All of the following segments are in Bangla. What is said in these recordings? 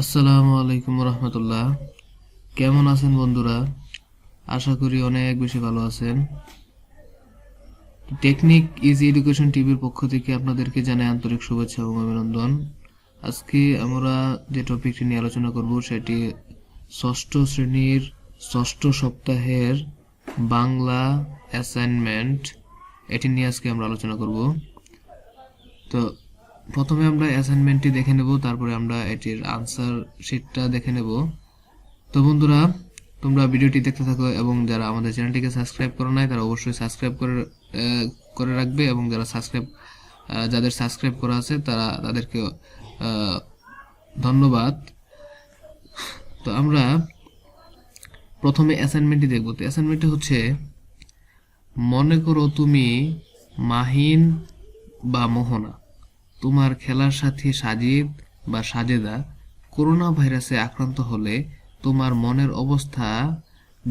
আসসালামু আলাইকুম রহমতুল্লাহ। কেমন আছেন বন্ধুরা? আশা করি অনেক বেশি ভালো আছেন। টেকনিক ইজি এডুকেশন টিভির পক্ষ থেকে আপনাদেরকে জানাই আন্তরিক শুভেচ্ছা এবং অভিনন্দন। আজকে আমরা যে টপিকটি নিয়ে আলোচনা করব সেটি ষষ্ঠ শ্রেণির ষষ্ঠ সপ্তাহের বাংলা অ্যাসাইনমেন্ট এটি নিয়ে আজকে আমরা আলোচনা করব। তো প্রথমে আমরা অ্যাসাইনমেন্টটি দেখে নেব, তারপরে আমরা এটির আনসার শিটটা দেখে নেব। তো বন্ধুরা, তোমরা ভিডিওটি দেখতে থাকো এবং যারা আমাদের চ্যানেলটিকে সাবস্ক্রাইব করো নাই, তারা অবশ্যই সাবস্ক্রাইব করে করে রাখবে এবং যারা সাবস্ক্রাইব যাদের সাবস্ক্রাইব করা আছে, তারা তাদেরকে ধন্যবাদ। তো আমরা প্রথমে অ্যাসাইনমেন্টটি দেখব। তো অ্যাসাইনমেন্টটি হচ্ছে, মনে করো তুমি মাহিন বা মোহনা। তোমার খেলার সাথী সাজিদ বা সাজেদা করোনা ভাইরাসে আক্রান্ত হলে তোমার মনের অবস্থা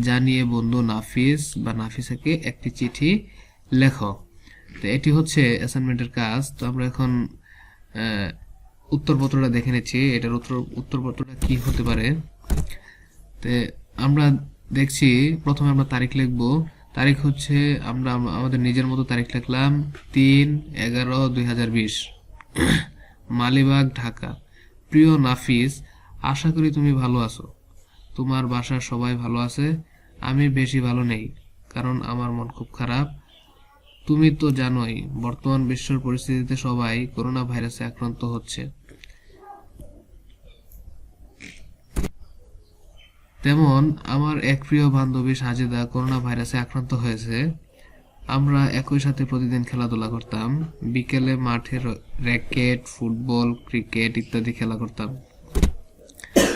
জানিয়ে বন্ধু নাফিস বা নাফিসাকে একটি চিঠি লেখো। তো এটি হচ্ছে অ্যাসাইনমেন্টের কাজ। তো আমরা এখন উত্তরপত্রটা দেখে নিচ্ছি। এটার উত্তর, উত্তরপত্রটা কি হতে পারে? তো আমরা দেখছি, প্রথমে আমরা তারিখ লিখব। তারিখ হচ্ছে আমরা আমাদের নিজের মতো তারিখ লিখলাম তিন এগারো দুই হাজার বিশ। মালিবাগ, ঢাকা। প্রিয় নাফিস, আশা করি তুমি ভালো আছো। তোমার বাসার সবাই ভালো আছে, আমি বেশি ভালো নেই, কারণ আমার মন খুব খারাপ। তুমি তো জানোই, বর্তমান বিশ্বের পরিস্থিতিতে সবাই করোনা ভাইরাসে আক্রান্ত হচ্ছে। তেমন, আমার এক প্রিয় বান্ধবী সাজেদা করোনা ভাইরাসে আক্রান্ত হয়েছে। আমরা একই সাথে প্রতিদিন খেলাধুলা করতাম। বিকেলে মাঠে র্যাকেট, ফুটবল, ক্রিকেট ইত্যাদি খেলা করতাম।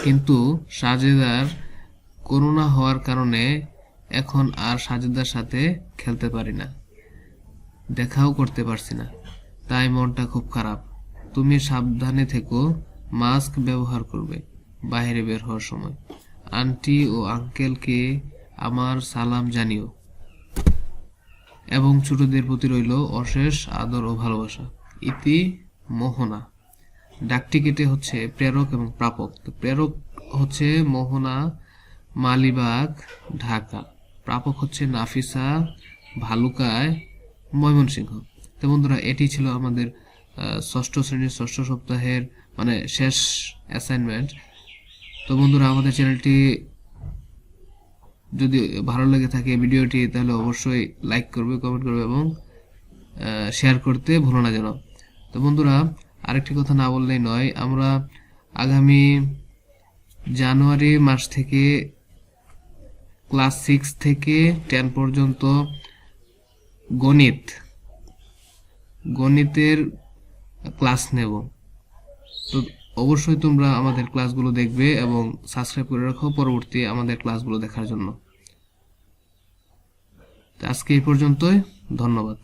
কিন্তু সাজেদার করোনা হওয়ার কারণে এখন আর সাজেদার সাথে খেলতে পারি না। দেখাও করতে পারছি না। তাই মনটা খুব খারাপ। তুমি সাবধানে থেকো, মাস্ক ব্যবহার করবে বাইরে বের হওয়ার সময়। আন্টি ও আঙ্কেলকে আমার সালাম জানিও। এবং ছোটদের প্রতি রইল অশেষ আদর ও ভালোবাসা। ইতি মোহনা। ডাকটিকেটে হচ্ছে প্রেরক এবং প্রাপক। তো প্রেরক হচ্ছে মোহনা মালিবাগ, ঢাকা। প্রাপক হচ্ছে নাফিসা ভালুকায় ময়মনসিংহ। তো বন্ধুরা, এটি ছিল আমাদের ষষ্ঠ শ্রেণির ষষ্ঠ সপ্তাহের মানে শেষ অ্যাসাইনমেন্ট তো বন্ধুরা, আমাদের চ্যানেলটি যদি ভালো লেগে থাকে ভিডিওটি, তাহলে অবশ্যই লাইক করবে কমেন্ট করবে এবং শেয়ার করতে ভুলো না যেন। তো বন্ধুরা, আরেকটি কথা না বললেই নয়, আমরা আগামী জানুয়ারি মাস থেকে ক্লাস সিক্স থেকে টেন পর্যন্ত গণিত, গণিতের ক্লাস নেব। তো অবশ্যই তোমরা আমাদের ক্লাসগুলো দেখবে এবং সাবস্ক্রাইব করে রাখো পরবর্তী আমাদের ক্লাসগুলো দেখার জন্য। আজকে এই পর্যন্তই, ধন্যবাদ।